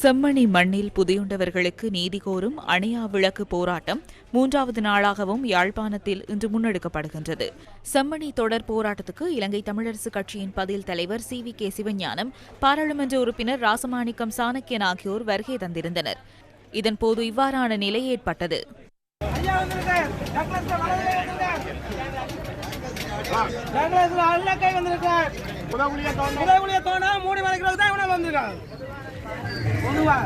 செம்மணி மண்ணில் புதையுண்டவர்களுக்கு நீதி கோரும் அணையா விளக்கு போராட்டம் மூன்றாவது நாளாகவும் யாழ்ப்பாணத்தில் இன்று முன்னெடுக்கப்படுகின்றது. செம்மணி தொடர் போராட்டத்துக்கு இலங்கை தமிழரசுக் கட்சியின் பதில் தலைவர் சி வி கே சிவஞானம் பாராளுமன்ற உறுப்பினர் ராசமாணிக்கம் சாணக்கியன் ஆகியோர் வருகை தந்திருந்தனர். இதன்போது இவ்வாறான நிலை ஏற்பட்டது. கை வந்திருக்கார். உதவுலிய தோணா மூடி மறைக்கிறது தான் இவனால் வந்திருக்கான் பொதுவா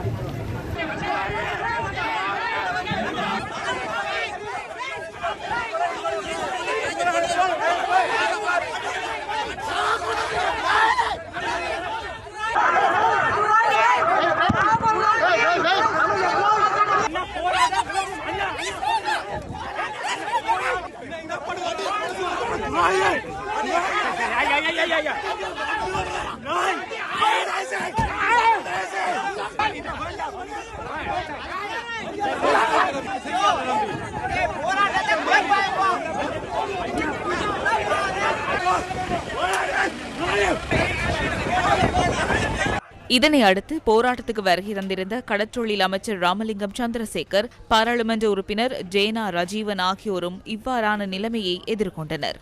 இதனை அடுத்து போராட்டத்துக்கு வருகை தந்திருந்த கடற்றொழில் அமைச்சர் ராமலிங்கம் சந்திரசேகர் பாராளுமன்ற உறுப்பினர் ஜேனா ரஜீவன் ஆகியோரும் இவ்வாறான நிலைமையை எதிர்கொண்டனர்.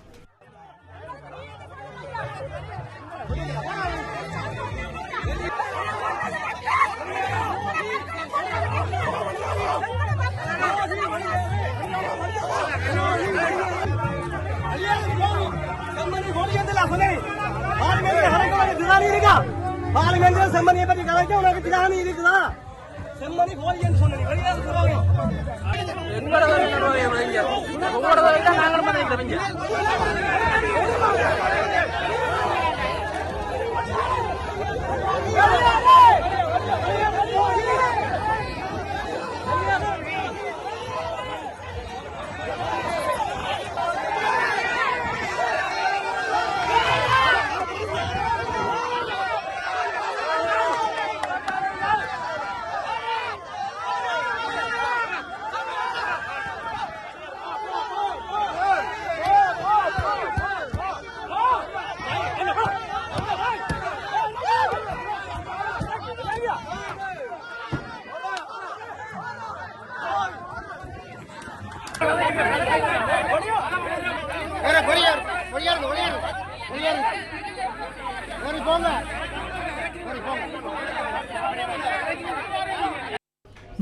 பார்லிமெண்ட்ல செம்மணியை பற்றி கலைக்க உனக்கு திராணி இருக்குதா? செம்மணி போலியன்னு சொன்னீங்க வெளியே சொல்லுவாங்க.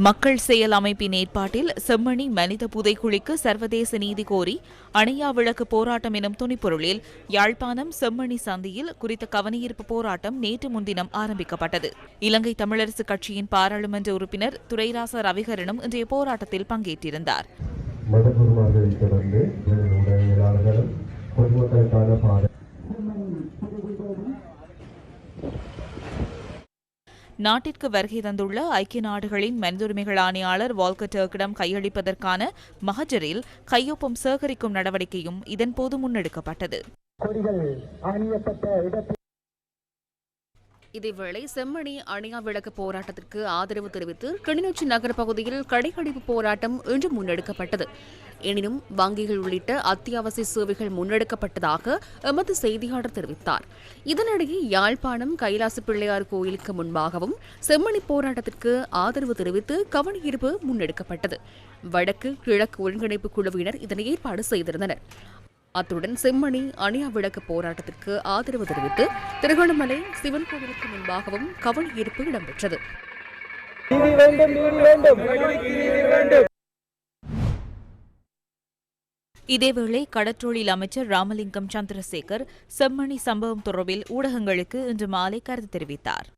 மக்கள் செயல் அமைப்பின் ஏற்பாட்டில் செம்மணி மனித புதைக்குழிக்கு சர்வதேச நீதி கோரி அணையா விளக்கு போராட்டம் எனும் துணிப்பொருளில் யாழ்ப்பாணம் செம்மணி சந்தியில் குறித்த கவனஈர்ப்பு போராட்டம் நேற்று முன்தினம் ஆரம்பிக்கப்பட்டது. இலங்கை தமிழரசுக் கட்சியின் பாராளுமன்ற உறுப்பினர் துரைராச ரவிகரனும் இன்றைய போராட்டத்தில் பங்கேற்றிருந்தார். நாட்டிற்கு வருகை தந்துள்ள ஐக்கிய நாடுகளின் மனிதுரிமைகள் ஆணையாளர் வால்கர் டர்க்கிடம் கையளிப்பதற்கான மகஜரில் கையொப்பம் சேகரிக்கும் நடவடிக்கையும் இதன்போது முன்னெடுக்கப்பட்டது. இதேவேளை செம்மணி அணையா விளக்கு போராட்டத்திற்கு ஆதரவு தெரிவித்து கிளிநொச்சி நகர பகுதியில் கடைக்கழிப்பு போராட்டம் இன்று முன்னெடுக்கப்பட்டது. எனினும் வங்கிகள் உள்ளிட்ட அத்தியாவசிய சேவைகள் முன்னெடுக்கப்பட்டதாக எமது செய்தியாளர் தெரிவித்தார். இதனிடையே யாழ்ப்பாணம் கைலாச பிள்ளையார் கோயிலுக்கு முன்பாகவும் செம்மணி போராட்டத்திற்கு ஆதரவு தெரிவித்து கவனஈர்ப்பு முன்னெடுக்கப்பட்டது. வடக்கு கிழக்கு ஒருங்கிணைப்பு குழுவினர் இதனை ஏற்பாடு செய்திருந்தனர். அத்துடன் செம்மணி அணியா விளக்கு போராட்டத்திற்கு ஆதரவு தெரிவித்து திருகோணமலை சிவன் கோவிலுக்கு முன்பாகவும் கவனஈர்ப்பு இடம்பெற்றது. நீதி வேண்டும் நீதி வேண்டும். நீதி வேண்டும். இதேவேளை கடற்றொழில் அமைச்சர் ராமலிங்கம் சந்திரசேகர் செம்மணி சம்பவம் தொடர்பில் ஊடகங்களுக்கு இன்று மாலை கருத்து தெரிவித்தார்.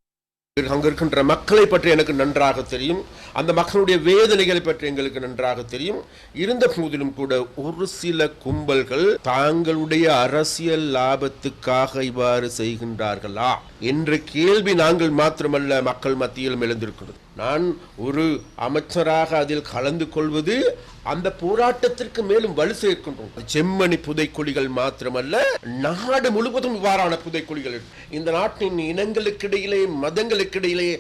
அங்க இருக்கின்ற மக்களை பற்றி எனக்கு நன்றாக தெரியும். அந்த மக்களுடைய வேதனைகளை பற்றி எங்களுக்கு நன்றாக தெரியும். இருந்த போதிலும் கூட ஒரு சில கும்பல்கள் தாங்களுடைய அரசியல் லாபத்துக்காக இவ்வாறு செய்கின்றார்களா? என்ற கேள்வி நாங்கள் மாத்திரமல்ல மக்கள் மத்தியிலும் எழுந்திருக்கிறது. நான் ஒரு அமைச்சராக அதில் கலந்து கொள்வது அந்த போராட்டத்திற்கு மேலும் வலு சேர்க்கின்றோம். செம்மணி புதைக்குழிகள் மாத்திரமல்ல நாடு முழுவதும் இவ்வாறான புதைக்குழிகள் இந்த நாட்டின் இனங்களுக்கிடையிலே மதங்களுக்கிடையிலே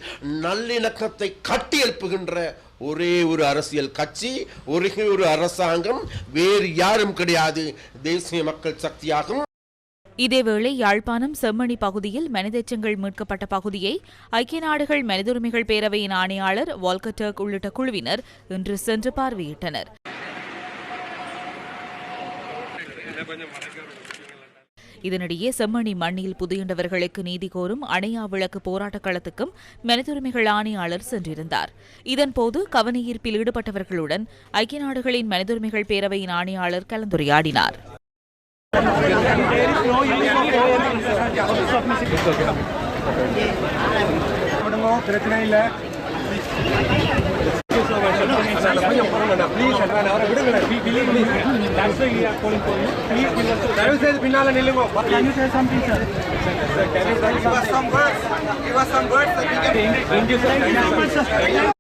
நல்லிணக்கத்தை கட்டி எழுப்புகின்ற ஒரே ஒரு அரசியல் கட்சி ஒரே ஒரு அரசாங்கம் வேறு யாரும் கிடையாது. தேசிய மக்கள் சக்தியாகும். இதேவேளை யாழ்ப்பாணம் செம்மணி பகுதியில் மனிதச்சங்கள் மீட்கப்பட்ட பகுதியை ஐக்கிய நாடுகள் மனிதுரிமைகள் பேரவையின் ஆணையாளர் வால்கட்டர்க் உள்ளிட்ட குழுவினர் இன்று சென்று பார்வையிட்டனர். இதனிடையே செம்மணி மண்ணில் புதையுண்டவர்களுக்கு நீதி கோரும் அணையா விளக்கு போராட்டக் களத்துக்கும் மனிதுரிமைகள் ஆணையாளர் சென்றிருந்தார். இதன்போது கவனஈர்ப்பில் ஈடுபட்டவர்களுடன் ஐக்கிய நாடுகளின் மனிதுரிமைகள் பேரவையின் ஆணையாளர் கலந்துரையாடினார். பிரச்சனை இல்ல பின்னால நில்லுங்க Can